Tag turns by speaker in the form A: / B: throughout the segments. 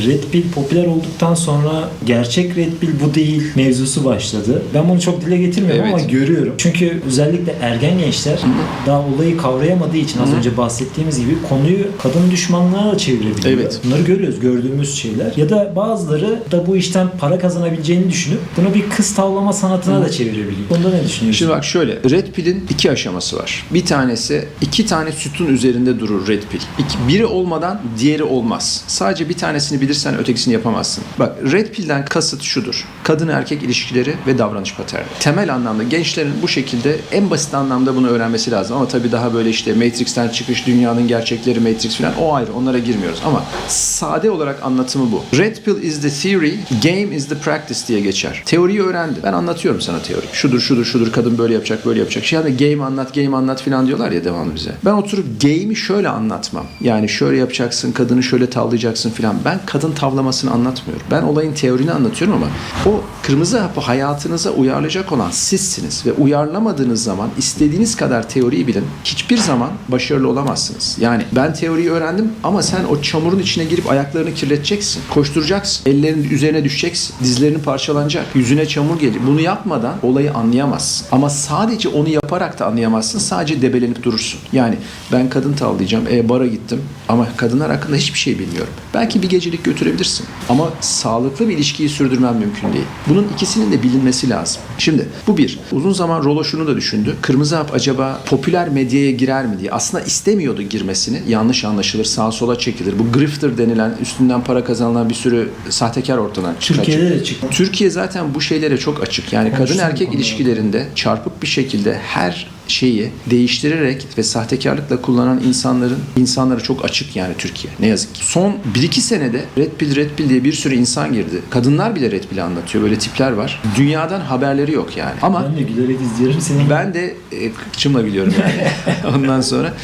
A: Red Pill popüler olduktan sonra gerçek Red Pill bu değil mevzusu başladı. Ben bunu çok dile getirmiyorum
B: Evet.
A: ama görüyorum. Çünkü özellikle ergen gençler daha olayı kavrayamadığı için az önce bahsettiğimiz gibi konuyu kadın düşmanlığa da çevirebiliyor.
B: Evet.
A: Bunları görüyoruz, gördüğümüz şeyler. Ya da bazıları da bu işten para kazanabileceğini düşünüp bunu bir kız tavlama sanatına da çevirebiliyor. Bunda ne düşünüyorsun?
B: Şimdi bak şöyle Red Pill'in iki aşaması var. Bir tanesi iki tane sütun üzerinde durur Red Pill. İki, biri olmadan diğeri olmaz. Sadece bir tanesini bilirsen ötekisini yapamazsın. Bak Red Pill'den kasıt şudur. Kadın erkek ilişkileri ve davranış paterni. Temel anlamda gençlerin bu şekilde en basit anlamda bunu öğrenmesi lazım. Ama tabii daha böyle işte Matrix'ten çıkış, dünyanın gerçekleri Matrix falan o ayrı. Onlara girmiyoruz. Ama sade olarak anlatımı bu. Red Pill is the theory, game is the practice diye geçer. Teoriyi öğrendi. Ben anlatıyorum sana teori. Şudur şudur şudur kadın böyle yapacak böyle yapacak. Şey hani game anlat game anlat falan diyorlar ya devamlı bize. Ben oturup game'i şöyle anlatmam. Yani şöyle yapacaksın kadını şöyle tavlayacaksın falan. Ben kadın tavlamasını anlatmıyorum. Ben olayın teorini anlatıyorum ama o kırmızı hapı hayatınıza uyarlayacak olan sizsiniz ve uyarlamadığınız zaman istediğiniz kadar teoriyi bilin. Hiçbir zaman başarılı olamazsınız. Yani ben teoriyi öğrendim ama sen o çamurun içine girip ayaklarını kirleteceksin. Koşturacaksın. Ellerinin üzerine düşeceksin. Dizlerin parçalanacak. Yüzüne çamur gelir. Bunu yapmadan olayı anlayamazsın. Ama sadece onu yaparak da anlayamazsın. Sadece debelenip durursun. Yani ben kadın tavlayacağım. E bara gittim ama kadınlar hakkında hiçbir şey bilmiyorum. Belki bir gecelik götürebilirsin. Ama sağlıklı bir ilişkiyi sürdürmen mümkün değil. Bunun ikisinin de bilinmesi lazım. Şimdi bu bir. Uzun zaman Rolo şunu da düşündü. Kırmızı hap acaba popüler medyaya girer mi diye. Aslında istemiyordu girmesini. Yanlış anlaşılır, sağa sola çekilir. Bu grifter denilen üstünden para kazanılan bir sürü sahtekar ortadan çıkar.
A: Türkiye'de de çıktı.
B: Türkiye zaten bu şeylere çok açık. Yani kadın erkek ilişkilerinde çarpık bir şekilde her şeyi değiştirerek ve sahtekarlıkla kullanan insanların insanlara çok açık yani Türkiye. Ne yazık ki. Son 1-2 senede Red Pill Red Pill diye bir sürü insan girdi. Kadınlar bile Red Pill'i anlatıyor. Böyle tipler var. Dünyadan haberleri yok yani. Ama
A: Ben de gülerek izliyorum seni.
B: ben de e, kıçımla biliyorum yani. Ondan sonra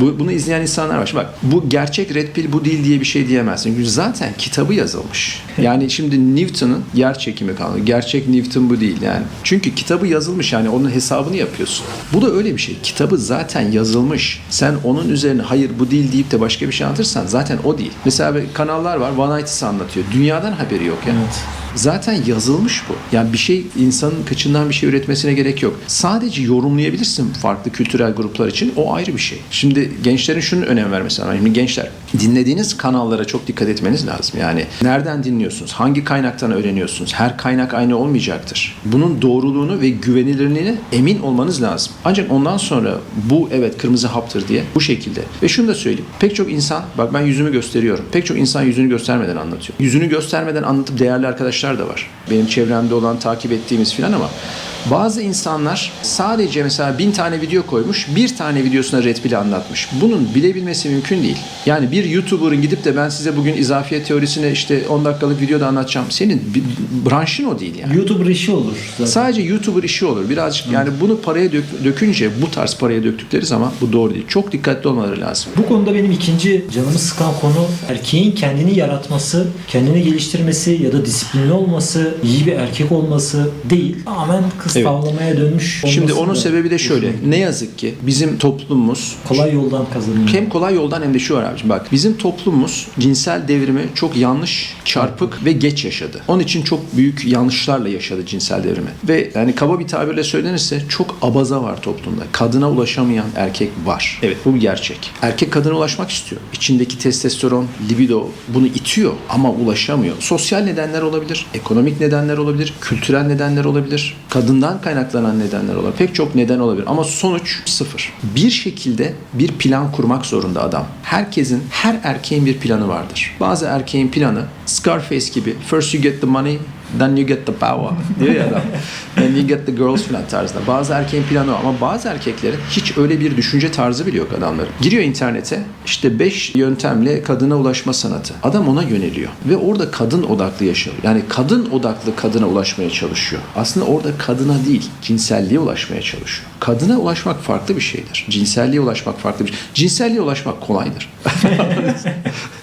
B: bu, bunu izleyen insanlar var. Şimdi bak bu gerçek red pill bu değil diye bir şey diyemezsin. Çünkü zaten kitabı yazılmış. Yani şimdi Newton'un yer çekimi kanunu. Gerçek Newton bu değil yani. Çünkü kitabı yazılmış yani onun hesabını yapıyorsun. Bu da öyle bir şey. Kitabı zaten yazılmış. Sen onun üzerine hayır bu değil deyip de başka bir şey anlatırsan zaten o değil. Mesela kanallar var One Night'ı anlatıyor. Dünyadan haberi yok yani.
A: Evet.
B: Zaten yazılmış bu. Yani bir şey insanın kıçından bir şey üretmesine gerek yok. Sadece yorumlayabilirsin farklı kültürel gruplar için. O ayrı bir şey. Şimdi gençlerin şunun önem vermesi lazım. Şimdi gençler dinlediğiniz kanallara çok dikkat etmeniz lazım. Yani nereden dinliyorsunuz? Hangi kaynaktan öğreniyorsunuz? Her kaynak aynı olmayacaktır. Bunun doğruluğunu ve güvenilirliğine emin olmanız lazım. Ancak ondan sonra bu evet kırmızı haptır diye bu şekilde. Ve şunu da söyleyeyim. Pek çok insan bak ben yüzümü gösteriyorum. Pek çok insan yüzünü göstermeden anlatıyor. Yüzünü göstermeden anlatıp değerli arkadaşlar da var. Benim çevremde olan takip ettiğimiz filan ama bazı insanlar sadece mesela bin tane video koymuş, bir tane videosuna Red Pill'i anlatmış. Bunun bilebilmesi mümkün değil. Yani bir YouTuber'ın gidip de ben size bugün izafiyet teorisini işte 10 dakikalık videoda anlatacağım. Senin branşın o değil yani.
A: YouTuber işi olur zaten.
B: Sadece YouTuber işi olur. Birazcık yani bunu paraya dök- dökünce bu tarz paraya döktükleri zaman bu doğru değil. Çok dikkatli olmaları lazım.
A: Bu konuda benim ikinci canımı sıkan konu erkeğin kendini yaratması, kendini geliştirmesi ya da disiplinli olması, iyi bir erkek olması değil. Tamamen kız
B: Evet.
A: tavlamaya dönmüş olması
B: Şimdi onun sebebi de şöyle. Ne yazık ki bizim toplumumuz
A: Kolay yoldan kazanıyor.
B: hem kolay yoldan hem de şu var abicim bak bizim toplumumuz cinsel devrimi çok yanlış, çarpık ve geç yaşadı. Onun için çok büyük yanlışlarla yaşadı cinsel devrimi. Ve yani kaba bir tabirle söylenirse çok abaza var toplumda. Kadına ulaşamayan erkek var. Evet bu bir gerçek. Erkek kadına ulaşmak istiyor. İçindeki testosteron, libido bunu itiyor ama ulaşamıyor. Sosyal nedenler olabilir, ekonomik nedenler olabilir, kültürel nedenler olabilir, kadından kaynaklanan nedenler olabilir. Pek çok neden olabilir ama sonuç sıfır. Bir şekilde bir plan kurmak zorunda adam. Herkesin, her erkeğin bir planı vardır. Bazı erkeğin planı Scarface gibi first you get the money then you get the power diyor ya adam. Then you get the girls falan tarzında. Bazı erkeğin planı o ama bazı erkeklerin hiç öyle bir düşünce tarzı bile yok adamların. Giriyor internete işte 5 yöntemle kadına ulaşma sanatı. Adam ona yöneliyor ve orada kadın odaklı yaşıyor. Yani kadın odaklı kadına ulaşmaya çalışıyor. Aslında orada kadına değil cinselliğe ulaşmaya çalışıyor. Kadına ulaşmak farklı bir şeydir. Cinselliğe ulaşmak farklı bir şey. Cinselliğe ulaşmak kolaydır.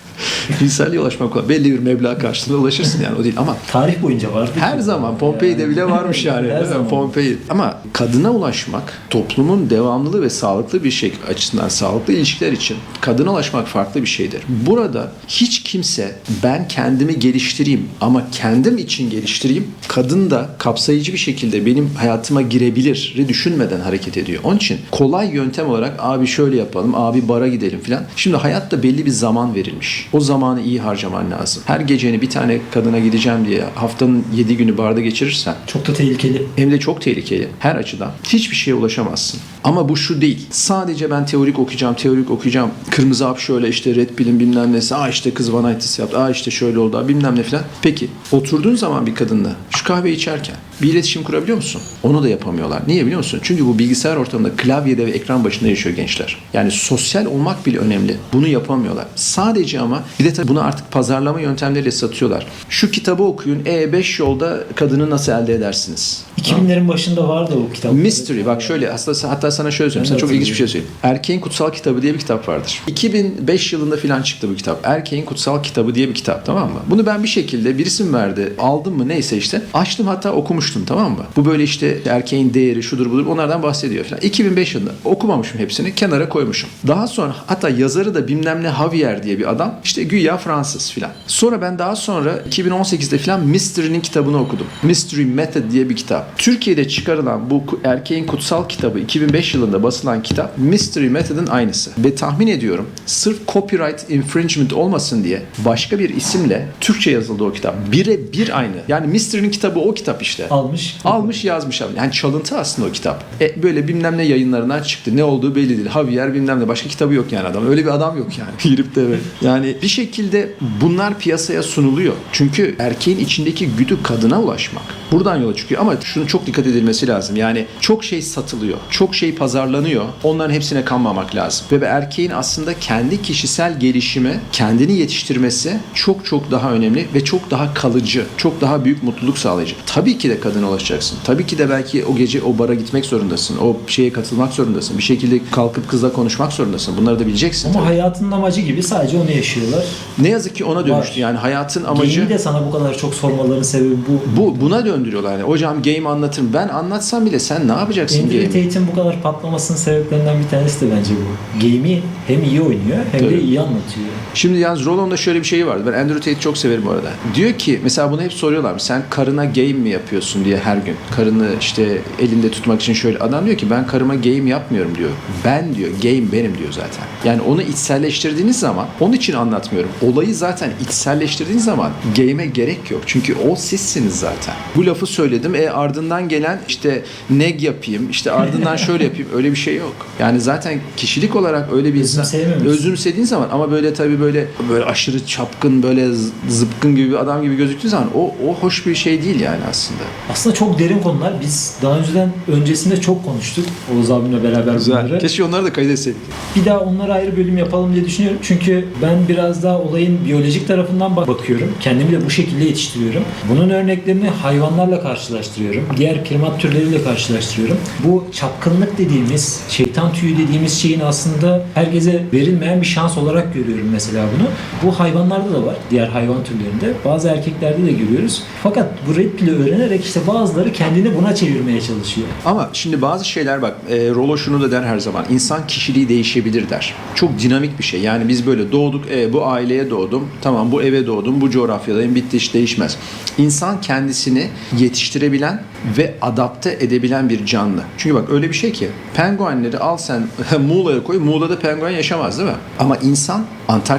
B: Bilselliğe ulaşmak kolay. Belli bir meblağ karşılığında ulaşırsın yani o değil ama
A: Tarih boyunca vardı.
B: her zaman Pompei'de bile varmış yani.
A: Her zaman.
B: Pompei. Ama kadına ulaşmak toplumun devamlı ve sağlıklı bir şey açısından sağlıklı ilişkiler için kadına ulaşmak farklı bir şeydir. Burada hiç kimse ben kendimi geliştireyim ama kendim için geliştireyim. Kadın da kapsayıcı bir şekilde benim hayatıma girebilir düşünmeden hareket ediyor. Onun için kolay yöntem olarak abi şöyle yapalım, abi bara gidelim filan. Şimdi hayatta belli bir zaman verilmiş. O zamanı iyi harcaman lazım. Her geceni bir tane kadına gideceğim diye haftanın 7 günü barda geçirirsen
A: Çok da tehlikeli.
B: hem de çok tehlikeli her açıdan. Hiçbir şeye ulaşamazsın. Ama bu şu değil. Sadece ben teorik okuyacağım, teorik okuyacağım. Kırmızı hap şöyle işte red pill'in bilmem nesi. Aa işte kız bana itis yaptı. Aa işte şöyle oldu. Bilmem ne falan. Peki oturduğun zaman bir kadınla şu kahve içerken bir iletişim kurabiliyor musun? Onu da yapamıyorlar. Niye biliyor musun? Çünkü bu bilgisayar ortamında klavyede ve ekran başında yaşıyor gençler. Yani sosyal olmak bile önemli. Bunu yapamıyorlar. Sadece ama bir de tabii bunu artık pazarlama yöntemleriyle satıyorlar. Şu kitabı okuyun. E5 yolda kadını nasıl elde edersiniz?
A: 2000'lerin başında vardı o kitap.
B: Mystery bak şöyle aslında hatta sana şöyle söyleyeyim. Sana çok ilginç bir şey söyleyeyim. Erkeğin Kutsal Kitabı diye bir kitap vardır. 2005 yılında filan çıktı bu kitap. Erkeğin Kutsal Kitabı diye bir kitap tamam mı? Bunu ben bir şekilde birisi mi verdi aldım mı neyse işte açtım hatta okumuştum tamam mı? Bu böyle işte erkeğin değeri şudur budur onlardan bahsediyor falan. 2005 yılında okumamışım hepsini kenara koymuşum. Daha sonra hatta yazarı da bilmem ne Javier diye bir adam işte güya Fransız filan. Sonra ben daha sonra 2018'de filan Mystery'nin kitabını okudum. Mystery Method diye bir kitap. Türkiye'de çıkarılan bu erkeğin kutsal kitabı 2005 yılında basılan kitap Mystery Method'ın aynısı. Ve tahmin ediyorum sırf copyright infringement olmasın diye başka bir isimle Türkçe yazıldı o kitap. Bire bir aynı. Yani Mystery'nin kitabı o kitap işte.
A: Almış.
B: Almış yazmış abi. Yani çalıntı aslında o kitap. E, böyle bilmem ne yayınlarından çıktı. Ne olduğu belli değil. Javier bilmem ne. Başka kitabı yok yani adam. Öyle bir adam yok yani. Girip de evet. Yani bir şekilde bunlar piyasaya sunuluyor. Çünkü erkeğin içindeki güdü kadına ulaşmak. Buradan yola çıkıyor. Ama şunu çok dikkat edilmesi lazım. Yani çok şey satılıyor. Çok şey pazarlanıyor. Onların hepsine kanmamak lazım. Ve erkeğin aslında kendi kişisel gelişimi, kendini yetiştirmesi çok çok daha önemli ve çok daha kalıcı, çok daha büyük mutluluk sağlayıcı. Tabii ki de kadına ulaşacaksın. Tabii ki de belki o gece o bara gitmek zorundasın. O şeye katılmak zorundasın. Bir şekilde kalkıp kızla konuşmak zorundasın. Bunları da bileceksin.
A: Ama
B: tabii.
A: hayatının amacı gibi sadece onu yaşıyorlar.
B: Ne yazık ki ona dönüştü.
A: Var.
B: Yani hayatın
A: Amacı...
B: amacı
A: de sana bu kadar çok sormaların sebebi bu.
B: bu buna döndürüyorlar. Yani hocam game anlatırım. Ben anlatsam bile sen ne yapacaksın
A: Andrew
B: game'i?
A: Tate'in bu kadar patlamasının sebeplerinden bir tanesi de bence bu. Game'i hem iyi oynuyor hem de
B: Tabii.
A: iyi anlatıyor.
B: Şimdi yalnız Rollon'da şöyle bir şey vardı. Ben Andrew Tate çok severim bu arada. Diyor ki mesela bunu hep soruyorlar. Sen karına game mi yapıyorsun diye her gün. Karını işte elinde tutmak için şöyle. Adam diyor ki ben karıma game yapmıyorum diyor. Ben diyor game benim diyor zaten. Yani onu içselleştirdiğiniz zaman onun için anlatmıyorum. Olayı zaten içselleştirdiğiniz zaman game'e gerek yok. Çünkü o sizsiniz zaten. Bu lafı söyledim. E ardından gelen işte neg yapayım. işte ardından şöyle yapayım. Öyle bir şey yok. Yani zaten kişilik olarak öyle bir insan özümsediğin zaman ama böyle tabii böyle böyle aşırı çapkın böyle zıpkın gibi bir adam gibi gözüktüğü zaman o o hoş bir şey değil yani aslında.
A: Aslında çok derin konular. Biz daha önceden öncesinde çok konuştuk. Oğuz abimle beraber bunları.
B: Keşke onları da kaydetseydik.
A: Bir daha onlara ayrı bölüm yapalım diye düşünüyorum. Çünkü ben biraz daha olayın biyolojik tarafından bak- bakıyorum. Kendimi de bu şekilde yetiştiriyorum. Bunun örneklerini hayvanlarla karşılaştırıyorum. Diğer primat türleriyle karşılaştırıyorum. Bu çapkınlık dediğimiz, şeytan tüyü dediğimiz şeyin aslında herkese verilmeyen bir şans olarak görüyorum mesela bunu. Bu hayvanlarda da var. Diğer hayvan türlerinde. Bazı erkeklerde de görüyoruz. Fakat bu red pill'i öğrenerek işte bazıları kendini buna çevirmeye çalışıyor.
B: Ama şimdi bazı şeyler bak e, Rollo şunu da der her zaman. İnsan kişiliği değişebilir der. Çok dinamik bir şey. Yani biz böyle doğduk. e, bu aileye doğdum. Tamam bu eve doğdum. Bu coğrafyadayım. Bitti iş değişmez. İnsan kendisini yetiştirebilen ve adapte edebilen bir canlı. Çünkü bak öyle bir şey ki penguenleri al sen Muğla'ya koy. Muğla'da penguen yaşamaz değil mi? Ama insan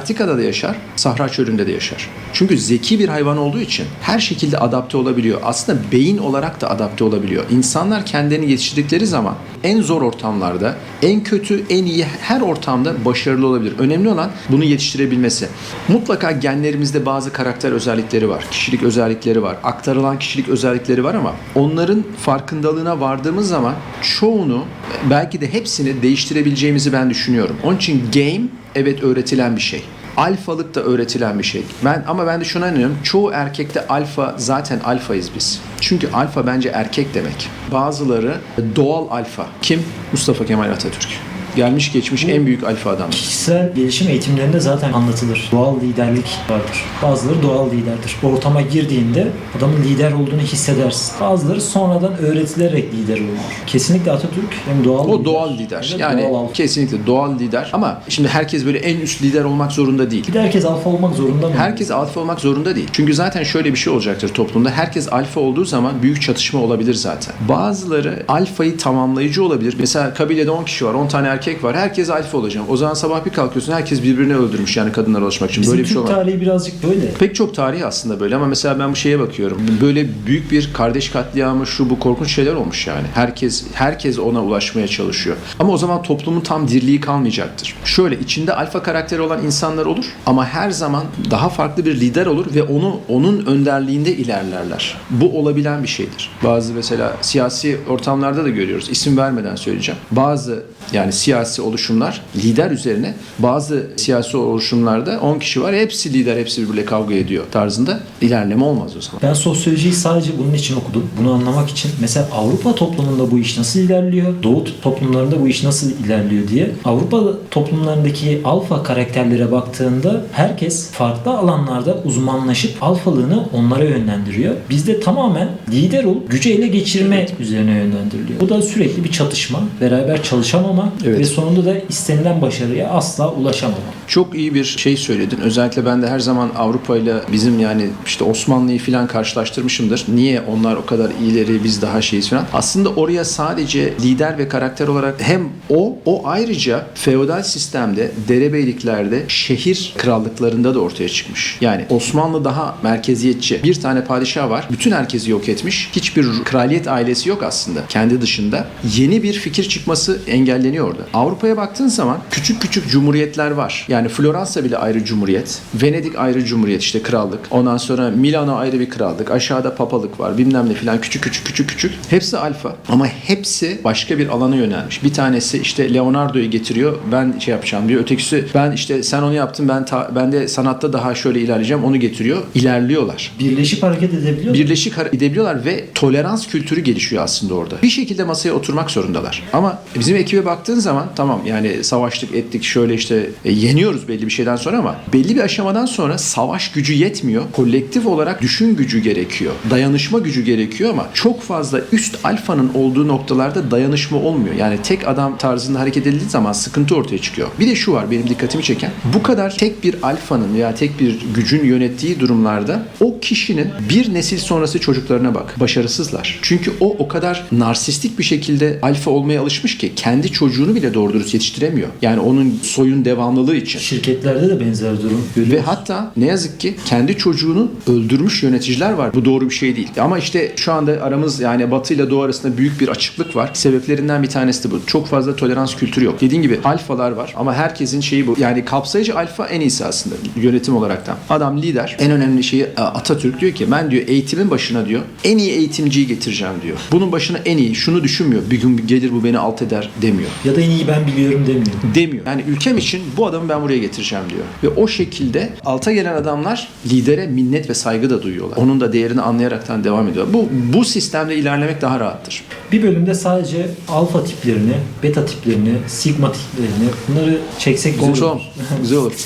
B: Antarktika'da da yaşar, Sahra çölünde de yaşar. Çünkü zeki bir hayvan olduğu için her şekilde adapte olabiliyor. Aslında beyin olarak da adapte olabiliyor. İnsanlar kendilerini yetiştirdikleri zaman en zor ortamlarda, en kötü, en iyi her ortamda başarılı olabilir. Önemli olan bunu yetiştirebilmesi. Mutlaka genlerimizde bazı karakter özellikleri var, kişilik özellikleri var, aktarılan kişilik özellikleri var ama onların farkındalığına vardığımız zaman çoğunu, belki de hepsini değiştirebileceğimizi ben düşünüyorum. Onun için game evet öğretilen bir şey. Alfalık da öğretilen bir şey. Ben ama ben de şuna inanıyorum. Çoğu erkekte alfa zaten alfayız biz. Çünkü alfa bence erkek demek. Bazıları doğal alfa. Kim? Mustafa Kemal Atatürk. Gelmiş geçmiş en büyük alfa adamlar.
A: Kişisel gelişim eğitimlerinde zaten anlatılır. Doğal liderlik vardır. Bazıları doğal liderdir. Ortama girdiğinde adamın lider olduğunu hissedersin. Bazıları sonradan öğretilerek lider olur. Kesinlikle Atatürk hem doğal
B: O doğal lider.
A: hem de
B: Yani
A: doğal alfa.
B: kesinlikle doğal lider. Ama şimdi herkes böyle en üst lider olmak zorunda değil.
A: Bir de herkes alfa olmak zorunda mı?
B: Herkes alfa olmak zorunda değil. Çünkü zaten şöyle bir şey olacaktır toplumda. Herkes alfa olduğu zaman büyük çatışma olabilir zaten. Bazıları alfayı tamamlayıcı olabilir. Mesela kabilede 10 kişi var, 10 tane erkek var. Herkes alfa olacağım. O zaman sabah bir kalkıyorsun herkes birbirini öldürmüş yani kadınlara ulaşmak için.
A: Bizim
B: Böyle bir şey olmaz.
A: tarihi birazcık böyle.
B: Pek çok tarihi aslında böyle ama mesela ben bu şeye bakıyorum. Böyle büyük bir kardeş katliamı şu bu korkunç şeyler olmuş yani. Herkes herkes ona ulaşmaya çalışıyor. Ama o zaman toplumun tam dirliği kalmayacaktır. Şöyle içinde alfa karakteri olan insanlar olur ama her zaman daha farklı bir lider olur ve onu onun önderliğinde ilerlerler. Bu olabilen bir şeydir. Bazı mesela siyasi ortamlarda da görüyoruz. İsim vermeden söyleyeceğim. Bazı yani siyasi oluşumlar lider üzerine bazı siyasi oluşumlarda 10 kişi var hepsi lider hepsi birbiriyle kavga ediyor tarzında ilerleme olmaz o zaman.
A: Ben sosyolojiyi sadece bunun için okudum. Bunu anlamak için. Mesela Avrupa toplumunda bu iş nasıl ilerliyor? Doğu toplumlarında bu iş nasıl ilerliyor diye. Avrupa toplumlarındaki alfa karakterlere baktığında herkes farklı alanlarda uzmanlaşıp alfalığını onlara yönlendiriyor. Bizde tamamen lider olup gücü ele geçirme üzerine yönlendiriliyor. Bu da sürekli bir çatışma, beraber çalışamama
B: Evet.
A: ve sonunda da istenilen başarıya asla ulaşamama.
B: Çok iyi bir şey söyledin. Özellikle ben de her zaman Avrupa ile bizim yani işte Osmanlı'yı falan karşılaştırmışımdır. Niye onlar o kadar iyileri biz daha şeyiz falan. Aslında oraya sadece lider ve karakter olarak hem o o ayrıca feodal sistemde derebeyliklerde şehir krallıklarında da ortaya çıkmış. Yani Osmanlı daha merkeziyetçi. Bir tane padişah var. Bütün herkesi yok etmiş. Hiçbir kraliyet ailesi yok aslında. Kendi dışında. Yeni bir fikir çıkması engelleniyor orada. Avrupa'ya baktığın zaman küçük küçük cumhuriyetler var. Yani Floransa bile ayrı cumhuriyet. Venedik ayrı cumhuriyet işte krallık. Ondan sonra Milano ayrı bir krallık. Aşağıda papalık var. Bilmem ne filan küçük küçük küçük küçük. Hepsi alfa. Ama hepsi başka bir alana yönelmiş. Bir tanesi işte Leonardo'yu getiriyor. Ben şey yapacağım diyor. Ötekisi ben işte sen onu yaptın ben ta- ben de sanatta daha şöyle ilerleyeceğim. Onu getiriyor. İlerliyorlar.
A: Birleşip hareket edebiliyor.
B: Birleşik hareket edebiliyorlar ve tolerans kültürü gelişiyor aslında orada. Bir şekilde masaya oturmak zorundalar. Ama bizim ekibe baktığın zaman tamam yani savaştık ettik şöyle işte e, yeniyoruz belli bir şeyden sonra ama belli bir aşamadan sonra savaş gücü yetmiyor. Kolektif olarak düşün gücü gerekiyor. Dayanışma gücü gerekiyor ama çok fazla üst alfanın olduğu noktalarda dayanışma olmuyor. Yani tek adam tarzında hareket edildiği zaman sıkıntı ortaya çıkıyor. Bir de şu var benim dikkatimi çeken. Bu kadar tek bir alfanın veya tek bir gücün yönettiği durumlarda o kişinin bir nesil sonrası çocuklarına bak. Başarısızlar. Çünkü o o kadar narsistik bir şekilde alfa olmaya alışmış ki kendi çocuğunu bile doğru dürüst yetiştiremiyor. Yani onun soyun devamlılığı için.
A: Şirketlerde de benzer durum
B: Ve
A: görüyoruz.
B: hatta ne yazık ki kendi çocuğunu öldürmüş yöneticiler var. Bu doğru bir şey değil. Ama işte şu anda aramız yani Batı ile Doğu arasında büyük bir açıklık var. Sebeplerinden bir tanesi de bu. Çok fazla tolerans kültürü yok. Dediğin gibi alfalar var ama herkesin şeyi bu. Yani kapsayıcı alfa en iyisi aslında yönetim olaraktan. Adam lider. En önemli şeyi e, Atatürk diyor ki ben diyor eğitimin başına diyor en iyi eğitimciyi getireceğim diyor. Bunun başına en iyi şunu düşünmüyor. Bir gün gelir bu beni alt eder demiyor
A: Ya da en iyi ben biliyorum demiyor.
B: demiyor. Yani ülkem için bu adamı ben buraya getireceğim diyor. Ve o şekilde alta gelen adamlar lidere minnet ve saygı da duyuyorlar. Onun da değerini anlayaraktan devam ediyor. Bu bu sistemde ilerlemek daha rahattır.
A: Bir bölümde sadece alfa tiplerini, beta tiplerini, sigma tiplerini bunları çeksek güzel olur.
B: Konuşalım. Güzel olur.